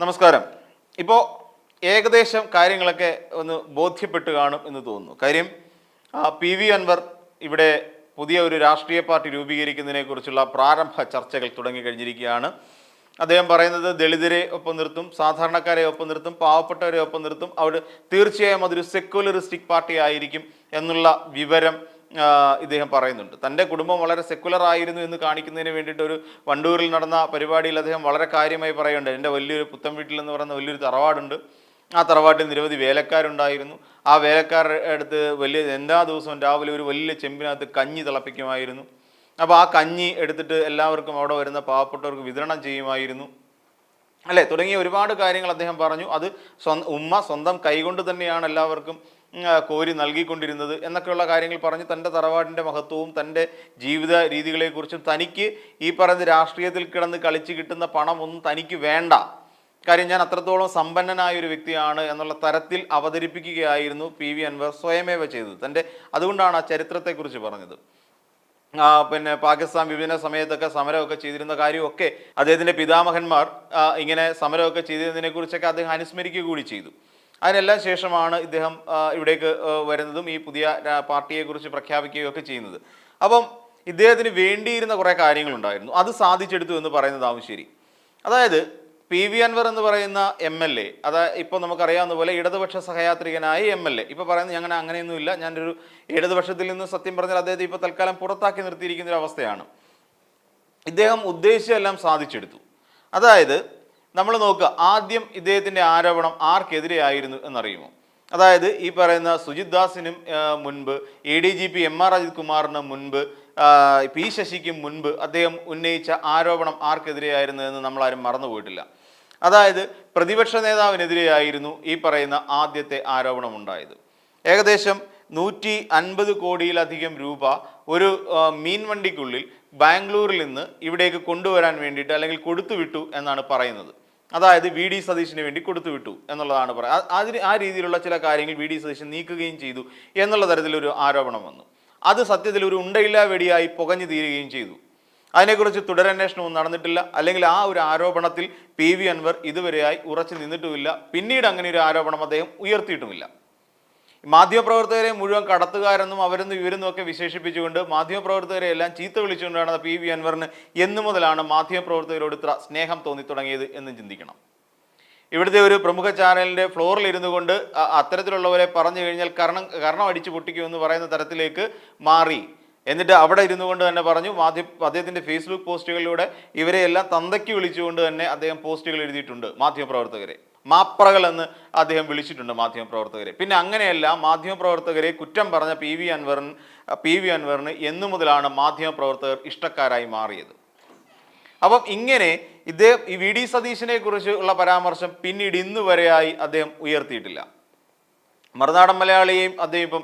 നമസ്കാരം. ഇപ്പോൾ ഏകദേശം കാര്യങ്ങളൊക്കെ ഒന്ന് ബോധ്യപ്പെട്ട് കാണും എന്ന് തോന്നുന്നു. കാര്യം പി വി അൻവർ ഇവിടെ പുതിയ ഒരു രാഷ്ട്രീയ പാർട്ടി രൂപീകരിക്കുന്നതിനെ കുറിച്ചുള്ള പ്രാരംഭ ചർച്ചകൾ തുടങ്ങിക്കഴിഞ്ഞിരിക്കുകയാണ് അദ്ദേഹം പറയുന്നത് ദളിതരെ ഒപ്പം നിർത്തും സാധാരണക്കാരെ ഒപ്പം നിർത്തും പാവപ്പെട്ടവരെ ഒപ്പം നിർത്തും. അവിടെ തീർച്ചയായും അതൊരു സെക്യുലറിസ്റ്റിക് പാർട്ടി ആയിരിക്കും എന്നുള്ള വിവരം ഇദ്ദേഹം പറയുന്നുണ്ട്. തന്റെ കുടുംബം വളരെ സെക്കുലർ ആയിരുന്നു എന്ന് കാണിക്കുന്നതിന് വേണ്ടിയിട്ട് ഒരു വണ്ടൂരിൽ നടന്ന പരിപാടിയിൽ അദ്ദേഹം വളരെ കാര്യമായി പറയുന്നുണ്ട്. എന്റെ വലിയൊരു പുത്തൻ വീട്ടിൽ എന്ന് പറയുന്ന വലിയൊരു തറവാടുണ്ട്. ആ തറവാട്ടിൽ നിരവധി വേലക്കാരുണ്ടായിരുന്നു. ആ വേലക്കാരുടെ അടുത്ത് വലിയ എല്ലാ ദിവസവും രാവിലെ ഒരു വലിയ ചെമ്പിനകത്ത് കഞ്ഞി തിളപ്പിക്കുമായിരുന്നു. അപ്പോൾ ആ കഞ്ഞി എടുത്തിട്ട് എല്ലാവർക്കും അവിടെ വരുന്ന പാവപ്പെട്ടവർക്ക് വിതരണം ചെയ്യുമായിരുന്നു. അല്ലേ? തുടങ്ങിയ ഒരുപാട് കാര്യങ്ങൾ അദ്ദേഹം പറഞ്ഞു. അത് സ്വന്തം ഉമ്മ സ്വന്തം കൈകൊണ്ട് തന്നെയാണ് എല്ലാവർക്കും കോരി നൽകിക്കൊണ്ടിരുന്നത് എന്നൊക്കെയുള്ള കാര്യങ്ങൾ പറഞ്ഞ് തന്റെ തറവാടിന്റെ മഹത്വവും തന്റെ ജീവിത രീതികളെക്കുറിച്ചും തനിക്ക് ഈ പറയുന്ന രാഷ്ട്രീയത്തിൽ കിടന്ന് കളിച്ച് കിട്ടുന്ന പണമൊന്നും തനിക്ക് വേണ്ട. കാര്യം ഞാൻ അത്രത്തോളം സമ്പന്നനായ ഒരു വ്യക്തിയാണ് എന്നുള്ള തരത്തിൽ അവതരിപ്പിക്കുകയായിരുന്നു പി വി അൻവർ സ്വയമേവ ചെയ്തത്. തന്റെ അതുകൊണ്ടാണ് ആ ചരിത്രത്തെക്കുറിച്ച് പറഞ്ഞത്. പിന്നെ പാകിസ്ഥാൻ വിഭജന സമയത്തൊക്കെ സമരമൊക്കെ ചെയ്തിരുന്ന കാര്യമൊക്കെ അദ്ദേഹത്തിന്റെ പിതാമഹന്മാർ ഇങ്ങനെ സമരമൊക്കെ ചെയ്തിരുന്നതിനെക്കുറിച്ചൊക്കെ അദ്ദേഹം അനുസ്മരിക്കുക കൂടി ചെയ്തു. അതിനെല്ലാം ശേഷമാണ് ഇദ്ദേഹം ഇവിടേക്ക് വരുന്നതും ഈ പുതിയ പാർട്ടിയെക്കുറിച്ച് പ്രഖ്യാപിക്കുകയും ഒക്കെ ചെയ്യുന്നത്. അപ്പം ഇദ്ദേഹത്തിന് വേണ്ടിയിരുന്ന കുറേ കാര്യങ്ങളുണ്ടായിരുന്നു. അത് സാധിച്ചെടുത്തു എന്ന് പറയുന്നതാവും ശരി. അതായത് പി വി അൻവർ എന്ന് പറയുന്ന എം എൽ എ അതാ ഇപ്പോൾ നമുക്കറിയാവുന്ന പോലെ ഇടതുപക്ഷ സഹയാത്രികനായ എം എൽ എ. ഇപ്പോൾ പറയുന്നത് ഞങ്ങനെ അങ്ങനെയൊന്നുമില്ല ഞാനൊരു ഇടതുപക്ഷത്തിൽ നിന്ന് സത്യം പറഞ്ഞാൽ അദ്ദേഹത്തെ ഇപ്പോൾ തൽക്കാലം പുറത്താക്കി നിർത്തിയിരിക്കുന്ന ഒരു അവസ്ഥയാണ് ഇദ്ദേഹം ഉദ്ദേശിച്ചെല്ലാം സാധിച്ചെടുത്തു. അതായത് നമ്മൾ നോക്കുക ആദ്യം ഇദ്ദേഹത്തിന്റെ ആരോപണം ആർക്കെതിരെയായിരുന്നു എന്നറിയുമോ? അതായത് ഈ പറയുന്ന സുജിത് ദാസിനും മുൻപ് A D G P M R Ajith കുമാറിന് മുൻപ് പി ശശിക്കും മുൻപ് അദ്ദേഹം ഉന്നയിച്ച ആരോപണം ആർക്കെതിരെയായിരുന്നു എന്ന് നമ്മളാരും മറന്നുപോയിട്ടില്ല അതായത് പ്രതിപക്ഷ നേതാവിനെതിരെയായിരുന്നു ഈ പറയുന്ന ആദ്യത്തെ ആരോപണം ഉണ്ടായത്. ഏകദേശം നൂറ്റി അൻപത് കോടിയിലധികം രൂപ ഒരു മീൻ വണ്ടിക്കുള്ളിൽ ബാംഗ്ലൂരിൽ നിന്ന് ഇവിടേക്ക് കൊണ്ടുവരാൻ വേണ്ടിയിട്ട് അല്ലെങ്കിൽ കൊടുത്തുവിട്ടു എന്നാണ് പറയുന്നത്. അതായത് വി ഡി സതീഷിന് വേണ്ടി കൊടുത്തുവിട്ടു എന്നുള്ളതാണ് പറയുന്നത് അതിന് ആ രീതിയിലുള്ള ചില കാര്യങ്ങൾ വി ഡി സതീശൻ നീക്കുകയും ചെയ്തു എന്നുള്ള തരത്തിലൊരു ആരോപണം വന്നു. അത് സത്യത്തിൽ ഒരു ഉണ്ടയില്ലാ വെടിയായി പുകഞ്ഞു തീരുകയും ചെയ്തു. അതിനെക്കുറിച്ച് തുടരന്വേഷണവും നടന്നിട്ടില്ല. അല്ലെങ്കിൽ ആ ഒരു ആരോപണത്തിൽ പി വി അൻവർ ഇതുവരെയായി ഉറച്ചു നിന്നിട്ടുമില്ല. പിന്നീട് അങ്ങനെ ഒരു ആരോപണം അദ്ദേഹം ഉയർത്തിയിട്ടുമില്ല. മാധ്യമപ്രവർത്തകരെ മുഴുവൻ കടത്തുകാരെന്നും അവരെന്നും ഇവരെന്നും ഒക്കെ വിശേഷിപ്പിച്ചുകൊണ്ട് മാധ്യമപ്രവർത്തകരെ എല്ലാം ചീത്ത വിളിച്ചുകൊണ്ടാണ് പി വി അൻവറിന് എന്നു മുതലാണ് മാധ്യമപ്രവർത്തകരോട് ഇത്ര സ്നേഹം തോന്നി തുടങ്ങിയത് എന്ന് ചിന്തിക്കണം. ഇവിടുത്തെ ഒരു പ്രമുഖ ചാനലിന്റെ ഫ്ലോറിൽ ഇരുന്നു കൊണ്ട് അത്തരത്തിലുള്ളവരെ പറഞ്ഞു കഴിഞ്ഞാൽ കർണം കർണം അടിച്ചു പൊട്ടിക്കുമെന്ന് പറയുന്ന തരത്തിലേക്ക് മാറി. എന്നിട്ട് അവിടെ ഇരുന്നു കൊണ്ട് തന്നെ പറഞ്ഞു മാധ്യമ അദ്ദേഹത്തിന്റെ ഫേസ്ബുക്ക് പോസ്റ്റുകളിലൂടെ ഇവരെ എല്ലാം തന്തയ്ക്ക് വിളിച്ചുകൊണ്ട് തന്നെ അദ്ദേഹം പോസ്റ്റുകൾ എഴുതിയിട്ടുണ്ട് മാധ്യമപ്രവർത്തകരെ. മാപ്രകൾ എന്ന് അദ്ദേഹം വിളിച്ചിട്ടുണ്ട് മാധ്യമപ്രവർത്തകരെ. പിന്നെ അങ്ങനെയല്ല മാധ്യമപ്രവർത്തകരെ കുറ്റം പറഞ്ഞ പി വി അൻവറിന് പി വി അൻവറിന് എന്നു മുതലാണ് മാധ്യമപ്രവർത്തകർ ഇഷ്ടക്കാരായി മാറിയത്. അപ്പം ഇങ്ങനെ ഇദ്ദേഹം ഈ വി ഡി സതീശനെ കുറിച്ച് ഉള്ള പരാമർശം പിന്നീട് ഇന്ന് വരെയായി അദ്ദേഹം ഉയർത്തിയിട്ടില്ല. മറുനാടൻ മലയാളിയെയും അദ്ദേഹം ഇപ്പം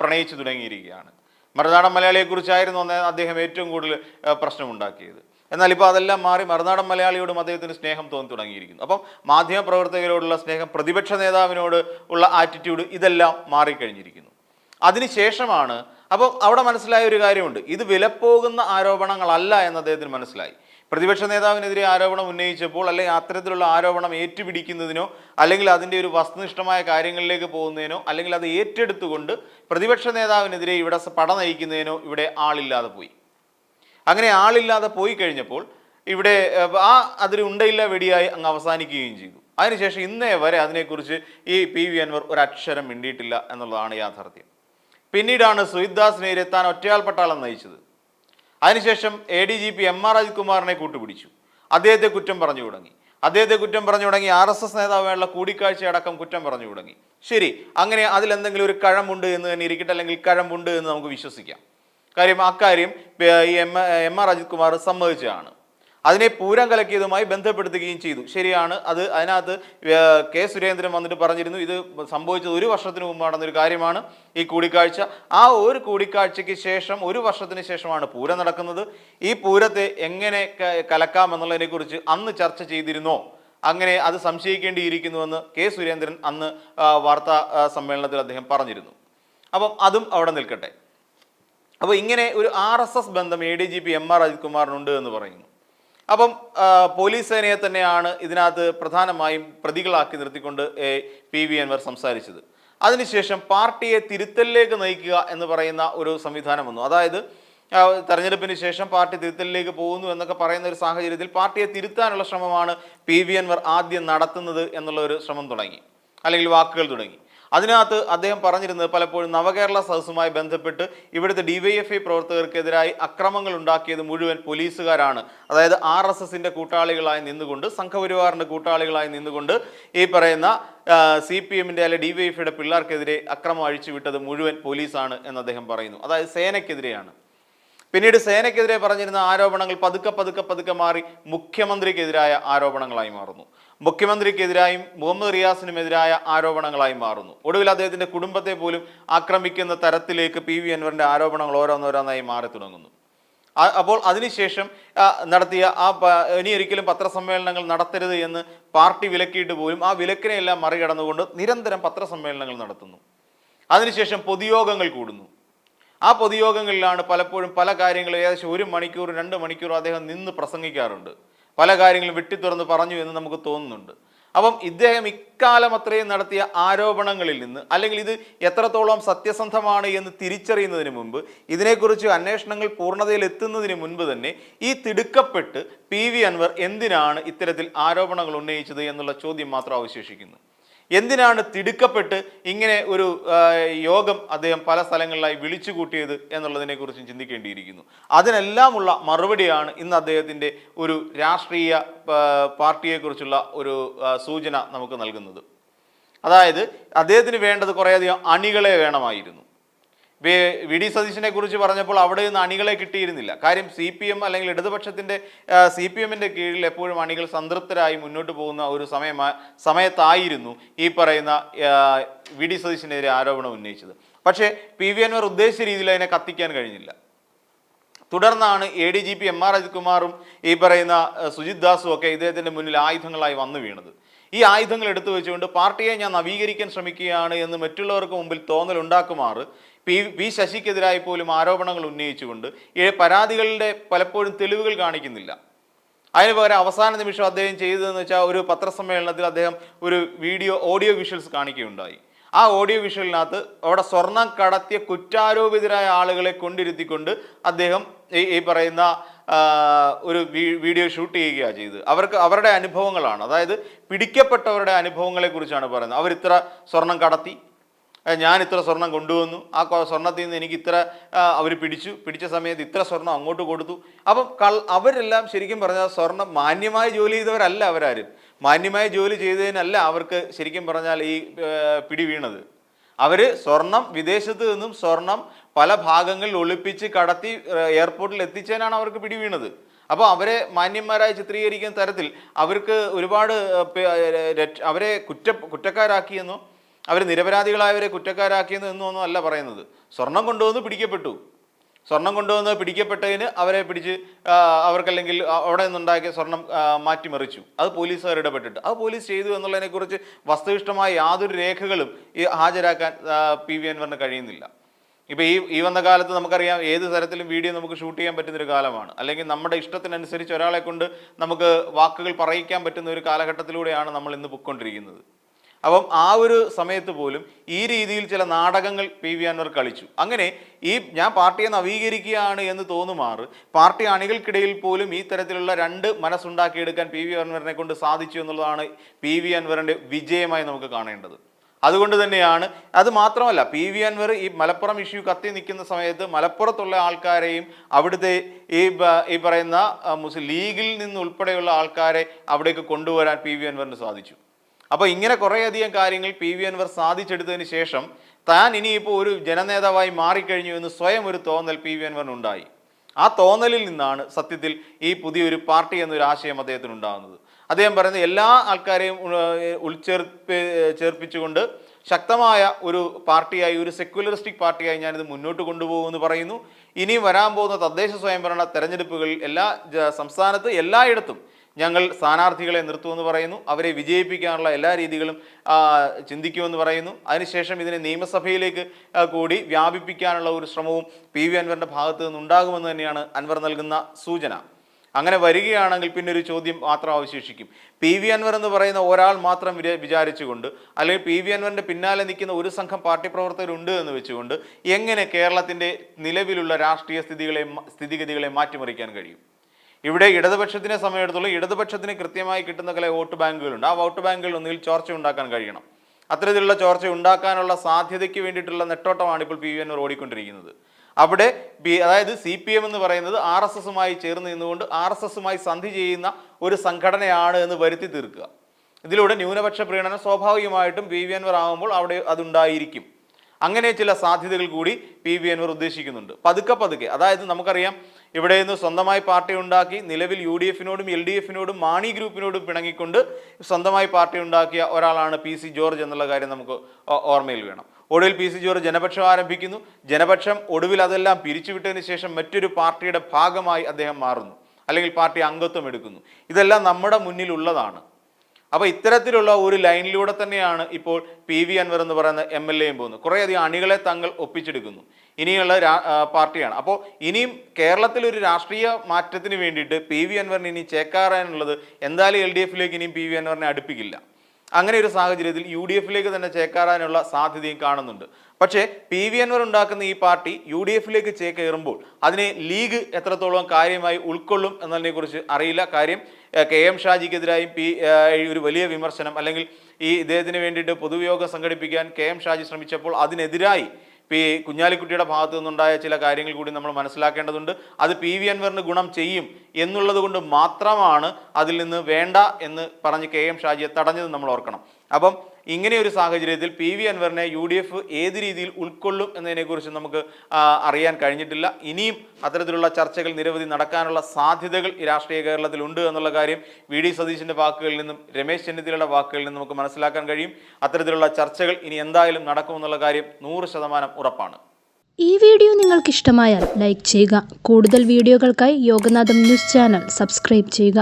പ്രണയിച്ചു തുടങ്ങിയിരിക്കുകയാണ്. മറുനാടൻ മലയാളിയെക്കുറിച്ചായിരുന്നു അദ്ദേഹം ഏറ്റവും കൂടുതൽ പ്രശ്നമുണ്ടാക്കിയത്. എന്നാൽ ഇപ്പോൾ അതെല്ലാം മാറി മറുനാടൻ മലയാളിയോടും അദ്ദേഹത്തിന് സ്നേഹം തോന്നി തുടങ്ങിയിരിക്കുന്നു. അപ്പം മാധ്യമപ്രവർത്തകരോടുള്ള സ്നേഹം പ്രതിപക്ഷ നേതാവിനോട് ഉള്ള ആറ്റിറ്റ്യൂഡ് ഇതെല്ലാം മാറിക്കഴിഞ്ഞിരിക്കുന്നു. അതിനുശേഷമാണ് അപ്പോൾ അവിടെ മനസ്സിലായ ഒരു കാര്യമുണ്ട്. ഇത് വിലപ്പോകുന്ന ആരോപണങ്ങളല്ല എന്ന് അദ്ദേഹത്തിന് മനസ്സിലായി. പ്രതിപക്ഷ നേതാവിനെതിരെ ആരോപണം ഉന്നയിച്ചപ്പോൾ അല്ലെങ്കിൽ അത്തരത്തിലുള്ള ആരോപണം ഏറ്റുപിടിക്കുന്നതിനോ അല്ലെങ്കിൽ അതിന്റെ ഒരു വസ്തുനിഷ്ഠമായ കാര്യങ്ങളിലേക്ക് പോകുന്നതിനോ അല്ലെങ്കിൽ അത് ഏറ്റെടുത്തുകൊണ്ട് പ്രതിപക്ഷ നേതാവിനെതിരെ ഇവിടെ പട നയിക്കുന്നതിനോ ഇവിടെ ആളില്ലാതെ പോയി. അങ്ങനെ ആളില്ലാതെ പോയി കഴിഞ്ഞപ്പോൾ ഇവിടെ ആ അതൊരു ഉണ്ടയില്ല വെടിയായി അങ്ങ് അവസാനിക്കുകയും ചെയ്തു. അതിനുശേഷം ഇന്നേ വരെ അതിനെക്കുറിച്ച് ഈ പി വി അൻവർ ഒരു അക്ഷരം മിണ്ടിയിട്ടില്ല എന്നുള്ളതാണ് യാഥാർത്ഥ്യം. പിന്നീടാണ് സുഹിദാസ് നേരെ താൻ ഒറ്റയാൾ പട്ടാളം നയിച്ചത്. അതിനുശേഷം A D G P M R Ajith കുമാറിനെ കൂട്ടുപിടിച്ചു. അദ്ദേഹത്തെ കുറ്റം പറഞ്ഞു തുടങ്ങി. അദ്ദേഹത്തെ കുറ്റം പറഞ്ഞു തുടങ്ങി. ആർ എസ് എസ് നേതാവുമായുള്ള കൂടിക്കാഴ്ച അടക്കം കുറ്റം പറഞ്ഞു തുടങ്ങി. ശരി അങ്ങനെ അതിലെന്തെങ്കിലും ഒരു കഴമ്പുണ്ട് എന്ന് തന്നെ ഇരിക്കട്ടെ അല്ലെങ്കിൽ കഴമ്പുണ്ട് എന്ന് നമുക്ക് വിശ്വസിക്കാം. കാര്യം അക്കാര്യം M M R Ajith Kumar സമ്മതിച്ചതാണ്. അതിനെ പൂരം കലക്കിയതുമായി ബന്ധപ്പെടുത്തുകയും ചെയ്തു. ശരിയാണ് അത് അതിനകത്ത് കെ സുരേന്ദ്രൻ വന്നിട്ട് പറഞ്ഞിരുന്നു ഇത് സംഭവിച്ചത് ഒരു വർഷത്തിന് മുമ്പ് നടന്നൊരു കാര്യമാണ് ഈ കൂടിക്കാഴ്ച. ആ ഒരു കൂടിക്കാഴ്ചയ്ക്ക് ശേഷം ഒരു വർഷത്തിന് ശേഷമാണ് പൂരം നടക്കുന്നത്. ഈ പൂരത്തെ എങ്ങനെ കലക്കാം എന്നുള്ളതിനെക്കുറിച്ച് അന്ന് ചർച്ച ചെയ്തിരുന്നോ? അങ്ങനെ അത് സംശയിക്കേണ്ടിയിരിക്കുന്നുവെന്ന് കെ സുരേന്ദ്രൻ അന്ന് വാർത്താ സമ്മേളനത്തിൽ അദ്ദേഹം പറഞ്ഞിരുന്നു. അപ്പം അതും അവിടെ നിൽക്കട്ടെ. അപ്പോൾ ഇങ്ങനെ ഒരു ആർ എസ് എസ് ബന്ധം A D G P M R Ajith കുമാറിനുണ്ട് എന്ന് പറയുന്നു. അപ്പം പോലീസ് സേനയെ തന്നെയാണ് ഇതിനകത്ത് പ്രധാനമായും പ്രതികളാക്കി നിർത്തിക്കൊണ്ട് പി വി അൻവർ സംസാരിച്ചത്. അതിനുശേഷം പാർട്ടിയെ തിരുത്തലിലേക്ക് നയിക്കുക എന്ന് പറയുന്ന ഒരു സംവിധാനം വന്നു. അതായത് തെരഞ്ഞെടുപ്പിന് ശേഷം പാർട്ടി തിരുത്തലിലേക്ക് പോകുന്നു എന്നൊക്കെ പറയുന്ന ഒരു സാഹചര്യത്തിൽ പാർട്ടിയെ തിരുത്താനുള്ള ശ്രമമാണ് പി വി അൻവർ ആദ്യം നടത്തുന്നത് എന്നുള്ള ഒരു ശ്രമം തുടങ്ങി. അല്ലെങ്കിൽ വാക്കുകൾ തുടങ്ങി. അതിനകത്ത് അദ്ദേഹം പറഞ്ഞിരുന്നത് പലപ്പോഴും നവകേരള സദസ്സുമായി ബന്ധപ്പെട്ട് ഇവിടുത്തെ ഡിവൈഎഫ്ഐ പ്രവർത്തകർക്കെതിരായി അക്രമങ്ങൾ ഉണ്ടാക്കിയത് മുഴുവൻ പോലീസുകാരാണ്. അതായത് ആർ എസ് എസിന്റെ കൂട്ടാളികളായി നിന്നുകൊണ്ട് സംഘപരിവാറിന്റെ കൂട്ടാളികളായി നിന്നുകൊണ്ട് ഈ പറയുന്ന സി പി എമ്മിന്റെ അല്ലെ ഡിവൈഎഫ്ഐയുടെ പിള്ളേർക്കെതിരെ അക്രമം അഴിച്ചുവിട്ടത് മുഴുവൻ പോലീസാണ് എന്ന് അദ്ദേഹം പറയുന്നു. അതായത് സേനയ്ക്കെതിരെയാണ്. പിന്നീട് സേനയ്ക്കെതിരെ പറഞ്ഞിരുന്ന ആരോപണങ്ങൾ പതുക്കെ പതുക്കെ പതുക്കെ മാറി മുഖ്യമന്ത്രിക്കെതിരായ ആരോപണങ്ങളായി മാറുന്നു. മുഖ്യമന്ത്രിക്കെതിരായും മുഹമ്മദ് റിയാസിനുമെതിരായ ആരോപണങ്ങളായി മാറുന്നു. ഒടുവിൽ അദ്ദേഹത്തിന്റെ കുടുംബത്തെ പോലും ആക്രമിക്കുന്ന തരത്തിലേക്ക് പി വി അൻവറിന്റെ ആരോപണങ്ങൾ ഓരോന്നോരോന്നായി മാറി തുടങ്ങുന്നു. അപ്പോൾ അതിനുശേഷം നടത്തിയ ആ ഇനി ഒരിക്കലും പത്രസമ്മേളനങ്ങൾ നടത്തരുത് എന്ന് പാർട്ടി വിലക്കിയിട്ട് പോലും ആ വിലക്കിനെ എല്ലാം മറികടന്നുകൊണ്ട് നിരന്തരം പത്രസമ്മേളനങ്ങൾ നടത്തുന്നു. അതിനുശേഷം പൊതുയോഗങ്ങൾ കൂടുന്നു. ആ പൊതുയോഗങ്ങളിലാണ് പലപ്പോഴും പല കാര്യങ്ങളും ഏകദേശം ഒരു മണിക്കൂർ രണ്ട് മണിക്കൂർ അദ്ദേഹം നിന്ന് പ്രസംഗിക്കാറുണ്ട്. പല കാര്യങ്ങളും വെട്ടിത്തുറന്ന് പറഞ്ഞു എന്ന് നമുക്ക് തോന്നുന്നുണ്ട്. അപ്പം ഇദ്ദേഹം ഇക്കാലം അത്രയും നടത്തിയ ആരോപണങ്ങളിൽ നിന്ന് അല്ലെങ്കിൽ ഇത് എത്രത്തോളം സത്യസന്ധമാണ് എന്ന് തിരിച്ചറിയുന്നതിന് മുമ്പ് ഇതിനെക്കുറിച്ച് അന്വേഷണങ്ങൾ പൂർണതയിൽ എത്തുന്നതിന് മുൻപ് തന്നെ ഈ തിടുക്കപ്പെട്ട് പി വി അൻവർ എന്തിനാണ് ഇത്തരത്തിൽ ആരോപണങ്ങൾ ഉന്നയിച്ചത് എന്നുള്ള ചോദ്യം മാത്രം അവശേഷിക്കുന്നു. എന്തിനാണ് തിടുക്കപ്പെട്ട് ഇങ്ങനെ ഒരു യോഗം അദ്ദേഹം പല സ്ഥലങ്ങളിലായി വിളിച്ചു കൂട്ടിയത് എന്നുള്ളതിനെ കുറിച്ചും ചിന്തിക്കേണ്ടിയിരിക്കുന്നു. അതിനെല്ലാമുള്ള മറുപടിയാണ് ഇന്ന് അദ്ദേഹത്തിന്റെ ഒരു രാഷ്ട്രീയ പാർട്ടിയെക്കുറിച്ചുള്ള ഒരു സൂചന നമുക്ക് നൽകുന്നത്. അതായത് അദ്ദേഹത്തിന് വേണ്ടത് കുറേയധികം അണികളെ വേണമായിരുന്നു. വി- ഡി സതീശനെ കുറിച്ച് പറഞ്ഞപ്പോൾ അവിടെ നിന്ന് അണികളെ കിട്ടിയിരുന്നില്ല. കാര്യം സി പി എം അല്ലെങ്കിൽ ഇടതുപക്ഷത്തിന്റെ സി പി എമ്മിന്റെ കീഴിൽ എപ്പോഴും അണികൾ സംതൃപ്തരായി മുന്നോട്ട് പോകുന്ന ഒരു സമയ സമയത്തായിരുന്നു ഈ പറയുന്ന വി ഡി സതീശനെതിരെ ആരോപണം ഉന്നയിച്ചത്. പക്ഷേ പി വി അൻവർ ഉദ്ദേശിച്ച രീതിയിൽ അതിനെ കത്തിക്കാൻ കഴിഞ്ഞില്ല. തുടർന്നാണ് A D G P M R Ajith കുമാറും ഈ പറയുന്ന സുജിത് ദാസും ഒക്കെ ഇദ്ദേഹത്തിന്റെ മുന്നിൽ ആയുധങ്ങളായി വന്നു വീണത്. ഈ ആയുധങ്ങൾ എടുത്തു വെച്ചുകൊണ്ട് പാർട്ടിയെ ഞാൻ നവീകരിക്കാൻ ശ്രമിക്കുകയാണ് എന്ന് മറ്റുള്ളവർക്ക് മുമ്പിൽ തോന്നൽ ഉണ്ടാക്കുമാറ് പി പി ശശിക്കെതിരായി പോലും ആരോപണങ്ങൾ ഉന്നയിച്ചുകൊണ്ട് ഈ പരാതികളുടെ പലപ്പോഴും തെളിവുകൾ കാണിക്കുന്നില്ല. അതിന് പകരം അവസാന നിമിഷം അദ്ദേഹം ചെയ്തതെന്ന് വെച്ചാൽ ഒരു പത്രസമ്മേളനത്തിൽ അദ്ദേഹം ഒരു വീഡിയോ ഓഡിയോ വിഷ്വൽസ് കാണിക്കുകയുണ്ടായി. ആ ഓഡിയോ വിഷ്വലിനകത്ത് അവിടെ സ്വർണം കടത്തിയ കുറ്റാരോപിതരായ ആളുകളെ കൊണ്ടിരുത്തിക്കൊണ്ട് അദ്ദേഹം ഈ ഈ പറയുന്ന ഒരു വീഡിയോ ഷൂട്ട് ചെയ്യുകയാണ് ചെയ്തത്. അവർക്ക് അവരുടെ അനുഭവങ്ങളാണ്. അതായത് പിടിക്കപ്പെട്ടവരുടെ അനുഭവങ്ങളെക്കുറിച്ചാണ് പറയുന്നത്. അവർ ഇത്ര സ്വർണം കടത്തി ഞാൻ ഇത്ര സ്വർണം കൊണ്ടുവന്നു. ആ സ്വർണത്തിൽ നിന്ന് എനിക്ക് ഇത്ര അവർ പിടിച്ചു. പിടിച്ച സമയത്ത് ഇത്ര സ്വർണം അങ്ങോട്ട് കൊടുത്തു. അപ്പം കൾ അവരെല്ലാം ശരിക്കും പറഞ്ഞാൽ സ്വർണം മാന്യമായി ജോലി ചെയ്തവരല്ല അവരാരും. മാന്യമായി ജോലി ചെയ്തതിനല്ല അവർക്ക് ശരിക്കും പറഞ്ഞാൽ ഈ പിടി വീണത്. അവർ സ്വർണം വിദേശത്ത് നിന്നും സ്വർണം പല ഭാഗങ്ങളിൽ ഒളിപ്പിച്ച് കടത്തി എയർപോർട്ടിൽ എത്തിച്ചതിനാണ് അവർക്ക് പിടി വീണത്. അപ്പോൾ അവരെ മാന്യന്മാരായി ചിത്രീകരിക്കുന്ന തരത്തിൽ അവർക്ക് ഒരുപാട് അവരെ കുറ്റ കുറ്റക്കാരാക്കിയെന്നോ അവർ നിരപരാധികളായവരെ കുറ്റക്കാരാക്കിയെന്നോ എന്നൊന്നും അല്ല പറയുന്നത്. സ്വർണം കൊണ്ടുവന്ന് പിടിക്കപ്പെട്ടു. സ്വർണം കൊണ്ടുവന്ന് പിടിക്കപ്പെട്ടതിന് അവരെ പിടിച്ച് അവർക്കല്ലെങ്കിൽ അവിടെ നിന്നുണ്ടാക്കിയ സ്വർണം മാറ്റിമറിച്ചു. അത് പോലീസുകാർ ഇടപെട്ടിട്ട്. അത് പോലീസ് ചെയ്തു എന്നുള്ളതിനെക്കുറിച്ച് വസ്തുനിഷ്ഠമായ യാതൊരു രേഖകളും ഈ ഹാജരാക്കാൻ പി വി അൻവറിന് കഴിയുന്നില്ല. ഇപ്പോൾ ഈ ഈ വന്ന കാലത്ത് നമുക്കറിയാം ഏത് തരത്തിലും വീഡിയോ നമുക്ക് ഷൂട്ട് ചെയ്യാൻ പറ്റുന്നൊരു കാലമാണ്. അല്ലെങ്കിൽ നമ്മുടെ ഇഷ്ടത്തിനനുസരിച്ച് ഒരാളെ കൊണ്ട് നമുക്ക് വാക്കുകൾ പറയിക്കാൻ പറ്റുന്ന ഒരു കാലഘട്ടത്തിലൂടെയാണ് നമ്മൾ ഇന്ന് പൊയ്ക്കൊണ്ടിരിക്കുന്നത്. അപ്പം ആ ഒരു സമയത്ത് പോലും ഈ രീതിയിൽ ചില നാടകങ്ങൾ പി വി അൻവർ കളിച്ചു. അങ്ങനെ ഈ ഞാൻ പാർട്ടിയെ നവീകരിക്കുകയാണ് എന്ന് തോന്നുമാറ് പാർട്ടി അണികൾക്കിടയിൽ പോലും ഈ തരത്തിലുള്ള രണ്ട് മനസ്സുണ്ടാക്കിയെടുക്കാൻ പി വി അൻവറിനെ കൊണ്ട് സാധിച്ചു എന്നുള്ളതാണ് പി വി അൻവറിന്റെ വിജയമായി നമുക്ക് കാണേണ്ടത്. അതുകൊണ്ട് തന്നെയാണ് അത് മാത്രമല്ല പി വി അൻവർ ഈ മലപ്പുറം ഇഷ്യൂ കത്തി നിൽക്കുന്ന സമയത്ത് മലപ്പുറത്തുള്ള ആൾക്കാരെയും അവിടുത്തെ ഈ ഈ പറയുന്ന മുസ്ലിം ലീഗിൽ നിന്ന് ഉൾപ്പെടെയുള്ള ആൾക്കാരെ അവിടേക്ക് കൊണ്ടുവരാൻ പി വി അൻവറിന് സാധിച്ചു. അപ്പോൾ ഇങ്ങനെ കുറേയധികം കാര്യങ്ങൾ പി വി അൻവർ സാധിച്ചെടുത്തതിന് ശേഷം താൻ ഇനിയിപ്പോൾ ഒരു ജനനേതാവായി മാറിക്കഴിഞ്ഞു എന്ന് സ്വയം ഒരു തോന്നൽ പി വി അൻവറിനുണ്ടായി ആ തോന്നലിൽ നിന്നാണ് സത്യത്തിൽ ഈ പുതിയൊരു പാർട്ടി എന്നൊരു ആശയം അദ്ദേഹത്തിന് ഉണ്ടാകുന്നത്. അദ്ദേഹം പറയുന്നത് എല്ലാ ആൾക്കാരെയും ഉൾച്ചേർപ്പ് ചേർപ്പിച്ചുകൊണ്ട് ശക്തമായ ഒരു പാർട്ടിയായി ഒരു സെക്യുലറിസ്റ്റിക് പാർട്ടിയായി ഞാനിത് മുന്നോട്ട് കൊണ്ടുപോകുമെന്ന് പറയുന്നു. ഇനി വരാൻ പോകുന്ന തദ്ദേശ സ്വയംഭരണ തെരഞ്ഞെടുപ്പുകളിൽ എല്ലാ സംസ്ഥാനത്ത് എല്ലായിടത്തും ഞങ്ങൾ സ്ഥാനാർത്ഥികളെ നിർത്തുമെന്ന് പറയുന്നു. അവരെ വിജയിപ്പിക്കാനുള്ള എല്ലാ രീതികളും ചിന്തിക്കുമെന്ന് പറയുന്നു. അതിനുശേഷം ഇതിനെ നിയമസഭയിലേക്ക് കൂടി വ്യാപിപ്പിക്കാനുള്ള ഒരു ശ്രമവും പി വി അൻവറിന്റെ ഭാഗത്തു നിന്നുണ്ടാകുമെന്ന് തന്നെയാണ് അൻവർ നൽകുന്ന സൂചന. അങ്ങനെ വരികയാണെങ്കിൽ പിന്നെ ഒരു ചോദ്യം മാത്രം അവശേഷിക്കും. പി വി അൻവർ എന്ന് പറയുന്ന ഒരാൾ മാത്രം വിചാരിച്ചുകൊണ്ട് അല്ലെങ്കിൽ പി വി അൻവറിന്റെ പിന്നാലെ നിൽക്കുന്ന ഒരു സംഘം പാർട്ടി പ്രവർത്തകരുണ്ട് എന്ന് വെച്ചുകൊണ്ട് എങ്ങനെ കേരളത്തിന്റെ നിലവിലുള്ള രാഷ്ട്രീയ സ്ഥിതികളെ സ്ഥിതിഗതികളെ മാറ്റിമറിക്കാൻ കഴിയും? ഇവിടെ ഇടതുപക്ഷത്തിനെ സമയത്തുള്ള ഇടതുപക്ഷത്തിന് കൃത്യമായി കിട്ടുന്ന കല വോട്ട് ബാങ്കുകളുണ്ട്. ആ വോട്ട് ബാങ്കുകളിൽ ഒന്നിൽ ചോർച്ച ഉണ്ടാക്കാൻ കഴിയണം. അത്തരത്തിലുള്ള ചോർച്ച ഉണ്ടാക്കാനുള്ള സാധ്യതയ്ക്ക് വേണ്ടിയിട്ടുള്ള നെട്ടോട്ടമാണ് ഇപ്പോൾ പി വി എൻ ഓടിക്കൊണ്ടിരിക്കുന്നത്. അവിടെ അതായത് സി പി എം എന്ന് പറയുന്നത് ആർ എസ് എസുമായി ചേർന്ന് നിന്നുകൊണ്ട് ആർ എസ് എസുമായി സന്ധി ചെയ്യുന്ന ഒരു സംഘടനയാണ് എന്ന് വരുത്തി തീർക്കുക. ഇതിലൂടെ ന്യൂനപക്ഷ പ്രീണനം സ്വാഭാവികമായിട്ടും പി വി അൻവർ ആകുമ്പോൾ അവിടെ അതുണ്ടായിരിക്കും. അങ്ങനെ ചില സാധ്യതകൾ കൂടി പി വി അൻവർ ഉദ്ദേശിക്കുന്നുണ്ട്. പതുക്കെ പതുക്കെ അതായത് നമുക്കറിയാം ഇവിടെ നിന്ന് സ്വന്തമായി പാർട്ടി ഉണ്ടാക്കി നിലവിൽ യു ഡി എഫിനോടും എൽ ഡി എഫിനോടും മാണി ഗ്രൂപ്പിനോടും പിണങ്ങിക്കൊണ്ട് സ്വന്തമായി പാർട്ടി ഉണ്ടാക്കിയ ഒരാളാണ് പി സി ജോർജ് എന്നുള്ള കാര്യം നമുക്ക് ഓർമ്മയിൽ വേണം. ഒടുവിൽ പി സി ജോർജ് ജനപക്ഷം ആരംഭിക്കുന്നു. ജനപക്ഷം ഒടുവിൽ അതെല്ലാം പിരിച്ചുവിട്ടതിന് ശേഷം മറ്റൊരു പാർട്ടിയുടെ ഭാഗമായി അദ്ദേഹം മാറുന്നു. അല്ലെങ്കിൽ പാർട്ടി അംഗത്വം എടുക്കുന്നു. ഇതെല്ലാം നമ്മുടെ മുന്നിലുള്ളതാണ്. അപ്പോൾ ഇത്തരത്തിലുള്ള ഒരു ലൈനിലൂടെ തന്നെയാണ് ഇപ്പോൾ പി വി അൻവർ എന്ന് പറയുന്ന എം എൽ എയും പോകുന്നത്. കുറേയധികം അണികളെ തങ്ങൾ ഒപ്പിച്ചെടുക്കുന്നു. ഇനിയുള്ള പാർട്ടിയാണ്. അപ്പോൾ ഇനിയും കേരളത്തിൽ ഒരു രാഷ്ട്രീയ മാറ്റത്തിന് വേണ്ടിയിട്ട് പി വി അൻവറിന് ഇനി ചേക്കാറാനുള്ളത് എന്തായാലും എൽ ഡി എഫിലേക്ക് ഇനിയും പി വി അൻവറിനെ അടുപ്പിക്കില്ല. അങ്ങനെ ഒരു സാഹചര്യത്തിൽ യു ഡി എഫിലേക്ക് തന്നെ ചേക്കാറാനുള്ള സാധ്യതയും കാണുന്നുണ്ട്. പക്ഷേ പി വി അൻവർ ഉണ്ടാക്കുന്ന ഈ പാർട്ടി യു ഡി എഫിലേക്ക് ചേക്കേറുമ്പോൾ അതിനെ ലീഗ് എത്രത്തോളം കാര്യമായി ഉൾക്കൊള്ളും എന്നതിനെക്കുറിച്ച് അറിയില്ല. കാര്യം കെ എം ഷാജിക്കെതിരായും പി ഒരു വലിയ വിമർശനം അല്ലെങ്കിൽ ഈ ഇദ്ദേഹത്തിന് വേണ്ടിയിട്ട് പൊതുയോഗം സംഘടിപ്പിക്കാൻ കെ എം ഷാജി ശ്രമിച്ചപ്പോൾ അതിനെതിരായി പി കുഞ്ഞാലിക്കുട്ടിയുടെ ഭാഗത്തു നിന്നുണ്ടായ ചില കാര്യങ്ങൾ കൂടി നമ്മൾ മനസ്സിലാക്കേണ്ടതുണ്ട്. അത് പി വി അൻവറിന് ഗുണം ചെയ്യും എന്നുള്ളത് കൊണ്ട് മാത്രമാണ് അതിൽ നിന്ന് വേണ്ട എന്ന് പറഞ്ഞ് കെ എം ഷാജിയെ തടഞ്ഞത് നമ്മൾ ഓർക്കണം. അപ്പം ഇങ്ങനെ ഒരു സാഹചര്യത്തിൽ പി വി അൻവറിനെ യു ഡി എഫ് ഏത് രീതിയിൽ ഉൾക്കൊള്ളും എന്നതിനെക്കുറിച്ച് നമുക്ക് അറിയാൻ കഴിഞ്ഞിട്ടില്ല. ഇനിയും അത്തരത്തിലുള്ള ചർച്ചകൾ നിരവധി നടക്കാനുള്ള സാധ്യതകൾ ഈ രാഷ്ട്രീയ കേരളത്തിലുണ്ട് എന്നുള്ള കാര്യം വി ഡി സതീശിന്റെ വാക്കുകളിൽ നിന്നും രമേശ് ചെന്നിത്തലയുടെ വാക്കുകളിൽ നിന്നും നമുക്ക് മനസ്സിലാക്കാൻ കഴിയും. അത്തരത്തിലുള്ള ചർച്ചകൾ ഇനി എന്തായാലും നടക്കുമെന്നുള്ള കാര്യം നൂറ് ശതമാനം ഉറപ്പാണ്. ഈ വീഡിയോ നിങ്ങൾക്ക് ഇഷ്ടമായാൽ ലൈക്ക് ചെയ്യുക. കൂടുതൽ വീഡിയോകൾക്കായി യോഗനാഥം ന്യൂസ് ചാനൽ സബ്സ്ക്രൈബ് ചെയ്യുക.